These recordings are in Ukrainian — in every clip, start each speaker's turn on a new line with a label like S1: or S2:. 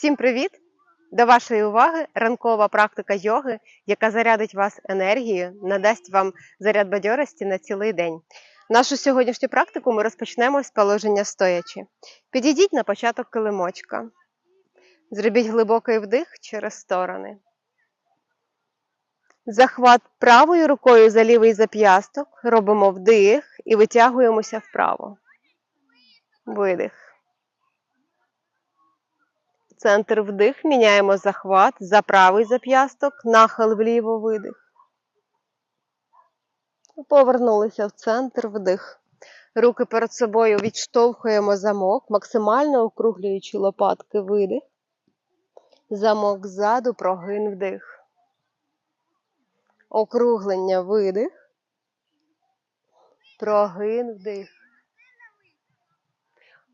S1: Всім привіт! До вашої уваги ранкова практика йоги, яка зарядить вас енергією, надасть вам заряд бадьорості на цілий день. Нашу сьогоднішню практику ми розпочнемо з положення стоячи. Підійдіть на початок килимочка. Зробіть глибокий вдих через сторони. Захват правою рукою за лівий зап'ясток. Робимо вдих і витягуємося вправо. Видих. Центр вдих, міняємо захват за правий зап'ясток, нахил вліво видих. Повернулися в центр вдих. Руки перед собою відштовхуємо замок, максимально округлюючи лопатки видих. Замок ззаду, прогин вдих. Округлення видих. Прогин вдих.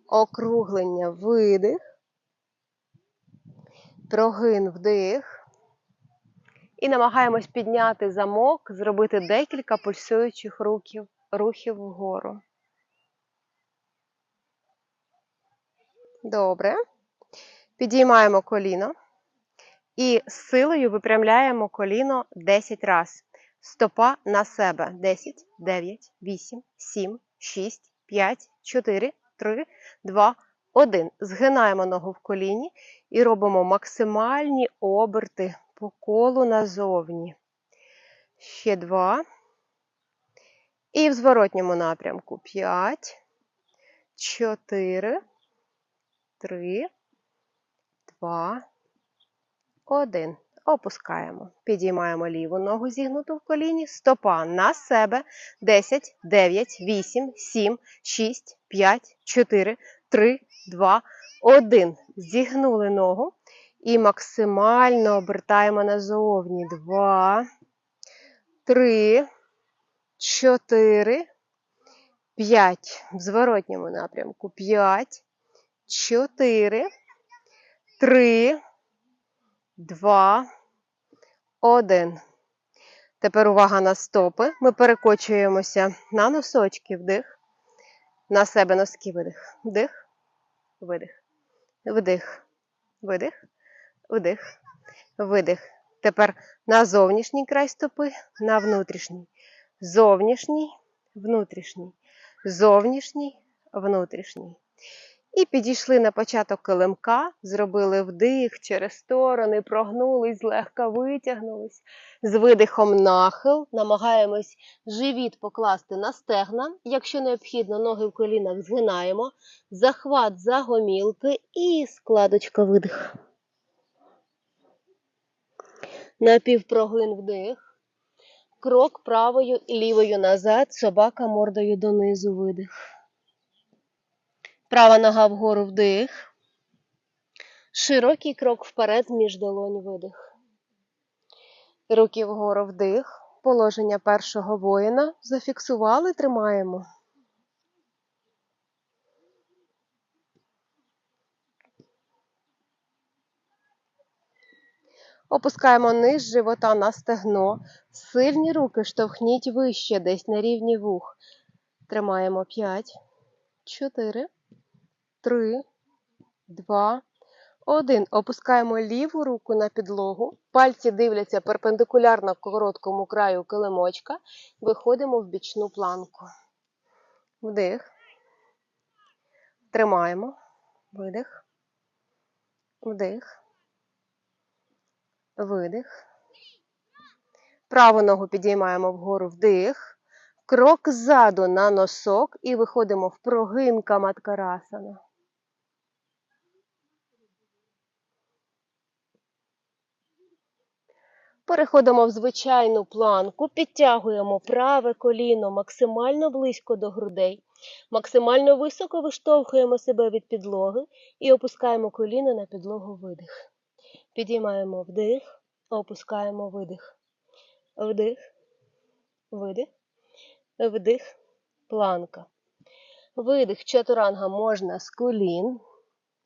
S1: Округлення видих. Прогин вдих. І намагаємось підняти замок, зробити декілька пульсуючих рухів, рухів вгору. Добре. Підіймаємо коліно і з силою випрямляємо коліно 10 разів. Стопа на себе. 10, 9, 8, 7, 6, 5, 4, 3, 2, 1. Згинаємо ногу в коліні і робимо максимальні оберти по колу назовні. Ще два. І в зворотньому напрямку 5, 4, 3, 2, 1. Опускаємо. Підіймаємо ліву ногу зігнуту в коліні. Стопа на себе. 10, 9, 8, 7, 6, 5, 4, 3, 2, 1. Зігнули ногу і максимально обертаємо назовні. 2, 3, 4, 5. В зворотньому напрямку. 5, 4, 3, 2, 1. Тепер увага на стопи. Ми перекочуємося на носочки вдих. На себе носки видих. Вдих, видих. Вдих, видих, вдих, видих. Тепер на зовнішній край стопи, на внутрішній. Зовнішній, внутрішній. Зовнішній, внутрішній. І підійшли на початок килимка, зробили вдих через сторони, прогнулись, злегка витягнулись. З видихом нахил. Намагаємось живіт покласти на стегна. Якщо необхідно, ноги в колінах згинаємо. Захват за гомілки і складочка видих. Напівпрогин вдих. Крок правою і лівою назад, собака мордою донизу видих. Права нога вгору вдих. Широкий крок вперед між долонь видих. Руки вгору вдих. Положення першого воїна. Зафіксували, тримаємо. Опускаємо низ живота на стегно. Сильні руки штовхніть вище, десь на рівні вух. Тримаємо 5, 4, 3, 2, 1. Опускаємо ліву руку на підлогу. Пальці дивляться перпендикулярно короткому краю килимочка. Виходимо в бічну планку. Вдих. Тримаємо. Видих. Вдих. Видих. Праву ногу підіймаємо вгору вдих. Крок ззаду на носок і виходимо в прогин каматкарасана. Переходимо в звичайну планку, підтягуємо праве коліно максимально близько до грудей, максимально високо виштовхуємо себе від підлоги і опускаємо коліно на підлогу видих. Підіймаємо вдих, опускаємо видих. Вдих, видих, вдих, планка. Видих чатуранга можна з колін.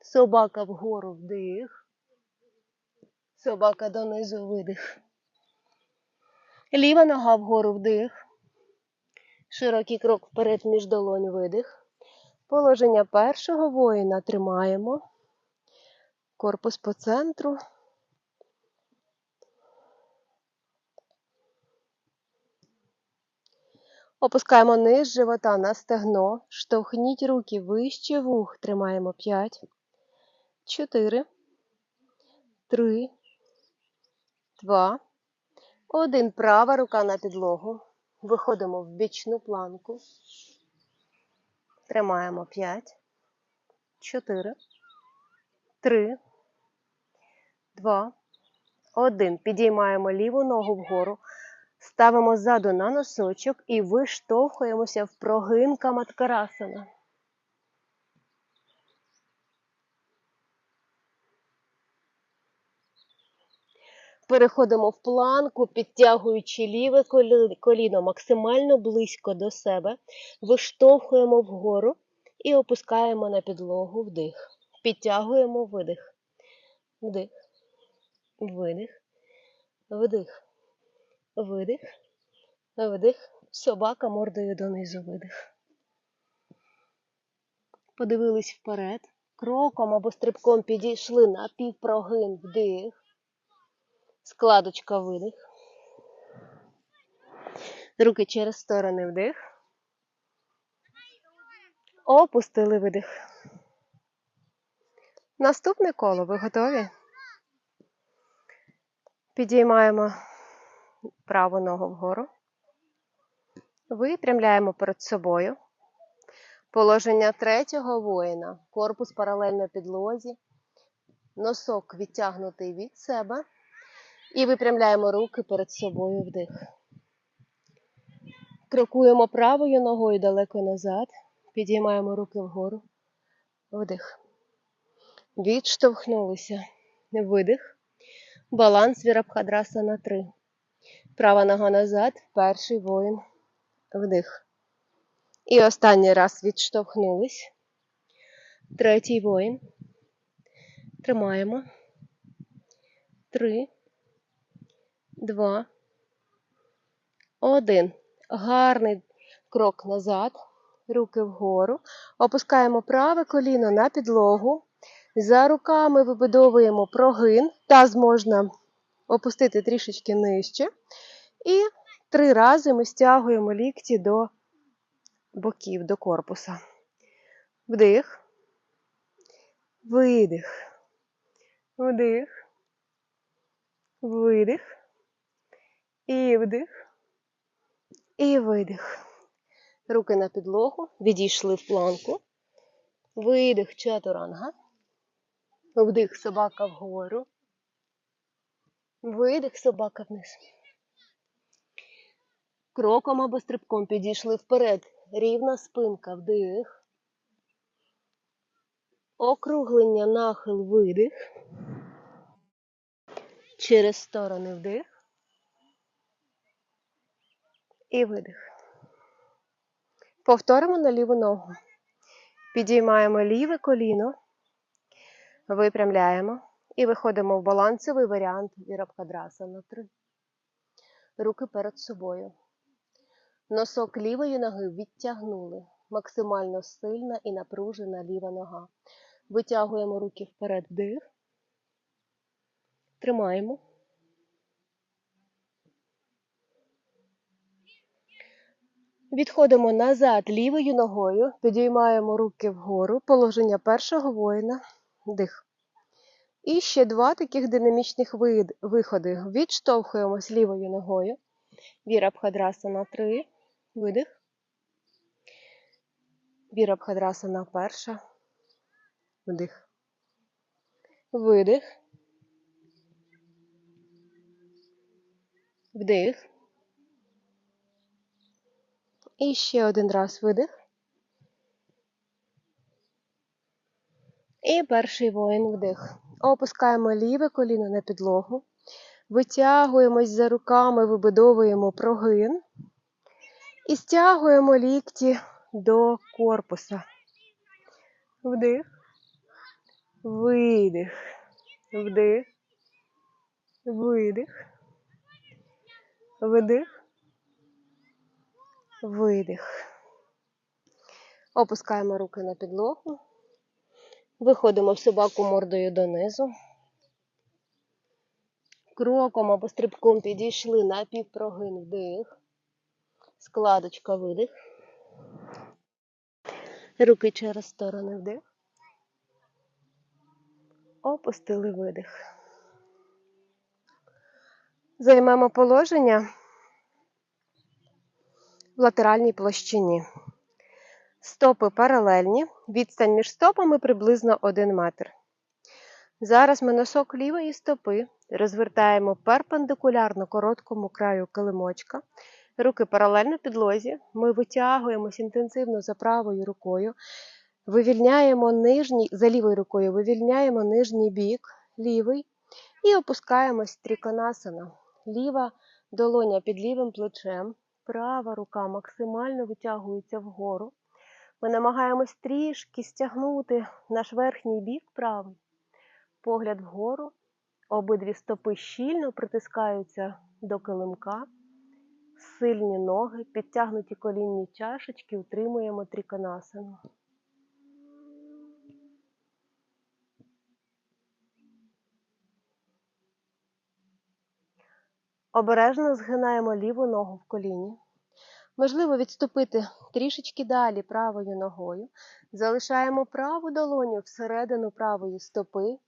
S1: Собака вгору вдих. Собака донизу видих. Ліва нога вгору вдих. Широкий крок вперед між долонь видих. Положення першого воїна тримаємо. Корпус по центру. Опускаємо низ живота на стегно. Штовхніть руки вище вух. Тримаємо 5, 4, 3, 2, 1. Права рука на підлогу. Виходимо в бічну планку. Тримаємо 5, 4, 3, 2, 1. Підіймаємо ліву ногу вгору. Ставимо ззаду на носочок і виштовхуємося в прогин каматкарасана. Переходимо в планку, підтягуючи ліве коліно максимально близько до себе, виштовхуємо вгору і опускаємо на підлогу вдих. Підтягуємо видих. Вдих. Видих. Вдих. Видих. Вдих. Собака мордою донизу видих. Подивились вперед. Кроком або стрибком підійшли на півпрогин вдих. Складочка видих. Руки через сторони вдих. Опустили видих. Наступне коло. Ви готові? Підіймаємо праву ногу вгору. Випрямляємо перед собою. Положення третього воїна. Корпус паралельно підлозі. Носок відтягнутий від себе. І випрямляємо руки перед собою вдих. Крокуємо правою ногою далеко назад. Підіймаємо руки вгору. Вдих. Відштовхнулися. Видих. Баланс Вірабхадраса на три. Права нога назад. Перший воїн. Вдих. І останній раз відштовхнулись. Третій воїн. Тримаємо. Три. Два. Один. Гарний крок назад. Руки вгору. Опускаємо праве коліно на підлогу. За руками вибудовуємо прогин. Таз можна опустити трішечки нижче. І три рази ми стягуємо лікті до боків, до корпуса. Вдих. Видих. Вдих. Видих. І вдих. І видих. Руки на підлогу. Відійшли в планку. Видих чатуранга. Вдих собака вгору. Видих собака вниз. Кроком або стрибком підійшли вперед. Рівна спинка, вдих. Округлення, нахил, видих. Через сторони вдих. І видих. Повторимо на ліву ногу. Підіймаємо ліве коліно, випрямляємо і виходимо в балансовий варіант Вірабхадраса на три. Руки перед собою. Носок лівої ноги відтягнули. Максимально сильна і напружена ліва нога. Витягуємо руки вперед вдих. Тримаємо. Відходимо назад лівою ногою, підіймаємо руки вгору, положення першого воїна, дих. І ще два таких динамічних вид- виходи. Відштовхуємось лівою ногою. Вірабхадрасана 3. Видих. Вірабхадрасана перша. Вдих. Видих. Вдих. І ще один раз видих. І перший воїн вдих. Опускаємо ліве коліно на підлогу. Витягуємось за руками, вибудовуємо прогин. І стягуємо лікті до корпуса. Вдих. Видих. Вдих. Видих. Вдих. Видих. Опускаємо руки на підлогу. Виходимо в собаку мордою донизу. Кроком або стрибком підійшли на півпрогин вдих. Складочка видих. Руки через сторони вдих. Опустили видих. Займемо положення в латеральній площині. Стопи паралельні, відстань між стопами приблизно 1 метр. Зараз ми носок лівої стопи розвертаємо перпендикулярно короткому краю килимочка. Руки паралельно підлозі. Ми витягуємось інтенсивно за правою рукою, вивільняємо нижній, за лівою рукою вивільняємо нижній бік, лівий, і опускаємось тріконасана. Ліва долоня під лівим плечем, права рука максимально витягується вгору. Ми намагаємось трішки стягнути наш верхній бік правий, погляд вгору, обидві стопи щільно притискаються до килимка, сильні ноги, підтягнуті колінні чашечки, утримуємо тріконасану. Обережно згинаємо ліву ногу в коліні. Можливо відступити трішечки далі правою ногою. Залишаємо праву долоню всередину правої стопи,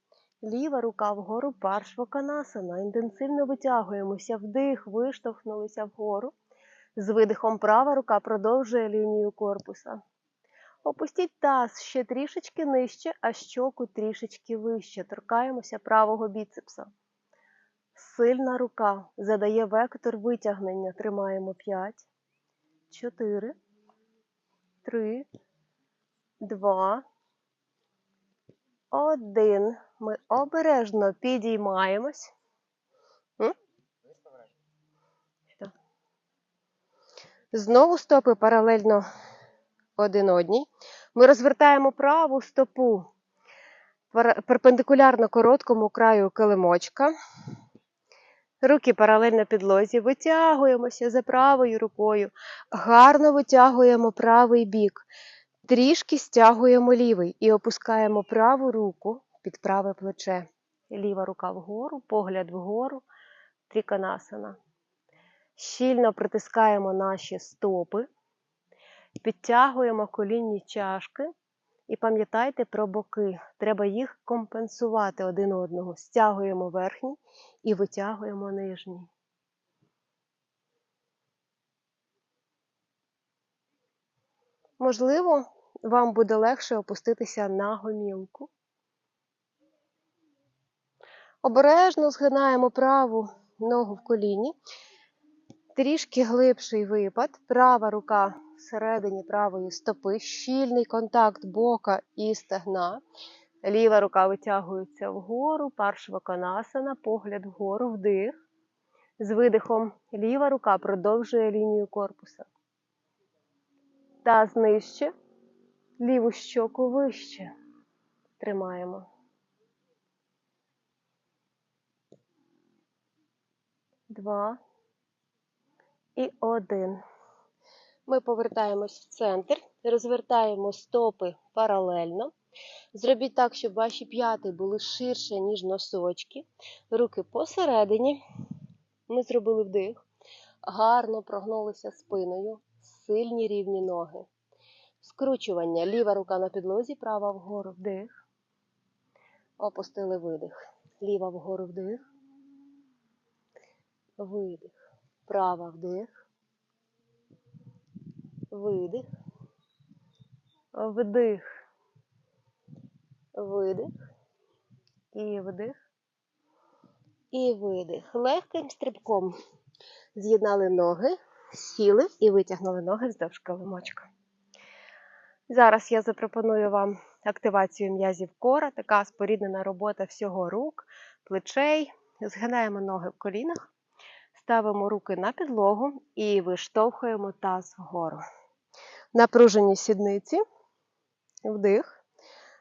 S1: ліва рука вгору паршваканасана. Інтенсивно витягуємося, вдих, виштовхнулися вгору. З видихом права рука продовжує лінію корпуса. Опустіть таз ще трішечки нижче, а щоку трішечки вище. Торкаємося правого біцепса. Сильна рука задає вектор витягнення. Тримаємо 5, 4, 3, 2, 1. Ми обережно підіймаємось. Знову стопи паралельно один одній. Ми розвертаємо праву стопу перпендикулярно короткому краю килимочка. Руки паралельно підлозі, витягуємося за правою рукою, гарно витягуємо правий бік, трішки стягуємо лівий і опускаємо праву руку під праве плече. Ліва рука вгору, погляд вгору, тріканасана. Щільно притискаємо наші стопи, підтягуємо колінні чашки. І пам'ятайте про боки. Треба їх компенсувати один одного. Стягуємо верхній і витягуємо нижній. Можливо, вам буде легше опуститися на гомілку. Обережно згинаємо праву ногу в коліні. Трішки глибший випад. Права рука всередині правої стопи, щільний контакт бока і стегна. Ліва рука витягується вгору, паршваканасана, погляд вгору, вдих. З видихом ліва рука продовжує лінію корпуса. Таз нижче, ліву щоку вище. Тримаємо. Два. І один. Ми повертаємось в центр, розвертаємо стопи паралельно. Зробіть так, щоб ваші п'яти були ширше, ніж носочки. Руки посередині. Ми зробили вдих. Гарно прогнулися спиною. Сильні рівні ноги. Скручування. Ліва рука на підлозі, права вгору вдих. Опустили видих. Ліва вгору вдих. Видих. Права вдих. Видих. Вдих. Видих. І вдих. І видих. Легким стрибком з'єднали ноги, сіли і витягнули ноги вздовж килимочка. Зараз я запропоную вам активацію м'язів кора, така споріднена робота всього рук, плечей. Згинаємо ноги в колінах, ставимо руки на підлогу і виштовхуємо таз вгору. Напружені сідниці, вдих.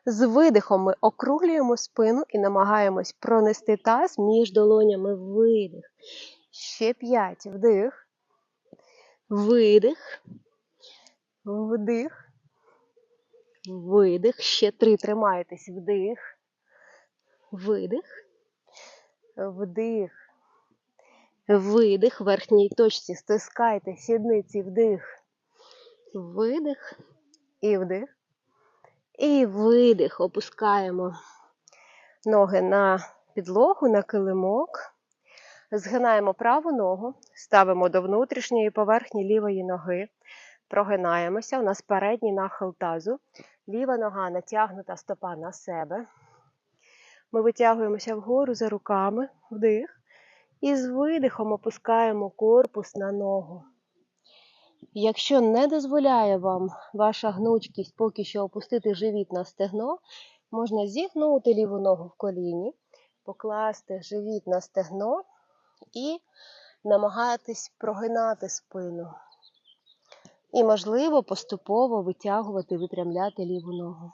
S1: З видихом ми округлюємо спину і намагаємось пронести таз між долонями видих. Ще п'ять. Вдих. Видих. Вдих. видих. Ще три тримаєтесь. Вдих. Видих. Вдих. Видих. В верхній точці стискайте сідниці. Вдих. Видих. І вдих. І видих. Опускаємо ноги на підлогу, на килимок. Згинаємо праву ногу, ставимо до внутрішньої поверхні лівої ноги, прогинаємося. У нас передній нахил тазу, ліва нога натягнута стопа на себе. Ми витягуємося вгору за руками, вдих. І з видихом опускаємо корпус на ногу. Якщо не дозволяє вам ваша гнучкість поки що опустити живіт на стегно, можна зігнути ліву ногу в коліні, покласти живіт на стегно і намагатись прогинати спину. І, можливо, поступово витягувати, випрямляти ліву ногу.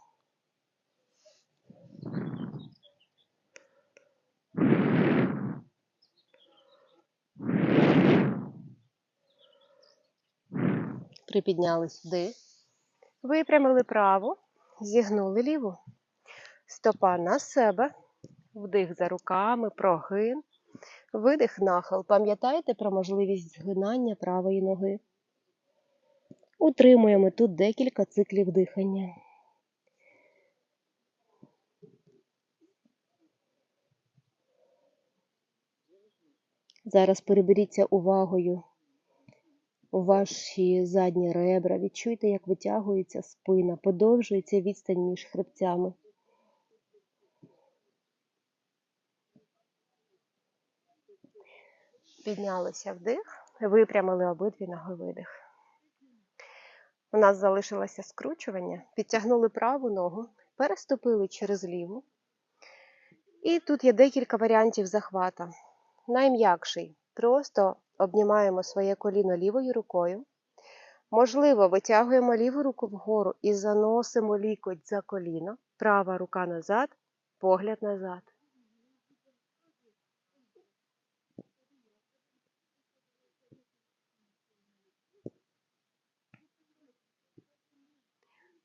S1: Припіднялись вдих. Випрямили праву, зігнули ліву. Стопа на себе, вдих за руками, прогин, видих нахил. Пам'ятайте про можливість згинання правої ноги. Утримуємо тут декілька циклів дихання. Зараз переберіться увагою ваші задні ребра. Відчуйте, як витягується спина, подовжується відстань між хребцями. Піднялися вдих, випрямили обидві ноги видих. У нас залишилося скручування, підтягнули праву ногу, переступили через ліву. І тут є декілька варіантів захвата. Найм'якший. Просто обнімаємо своє коліно лівою рукою. Можливо, витягуємо ліву руку вгору і заносимо лікоть за коліно. Права рука назад, погляд назад.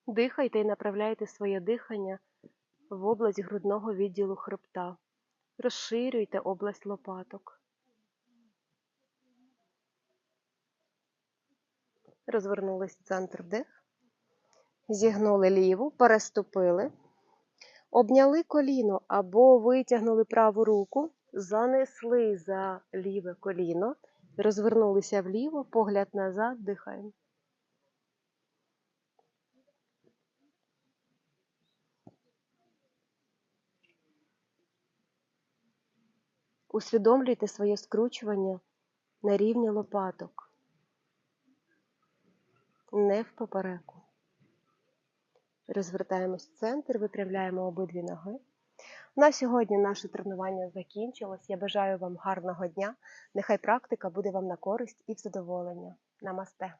S1: Дихайте і направляйте своє дихання в область грудного відділу хребта. Розширюйте область лопаток. Розвернулись в центр вдих. Зігнули ліву, переступили, обняли коліно або витягнули праву руку, занесли за ліве коліно, розвернулися вліво, погляд назад, дихаємо. Усвідомлюйте своє скручування на рівні лопаток, не в попереку. Розвертаємось в центр, випрямляємо обидві ноги. На сьогодні наше тренування закінчилось. Я бажаю вам гарного дня. Нехай практика буде вам на користь і в задоволення. Намасте!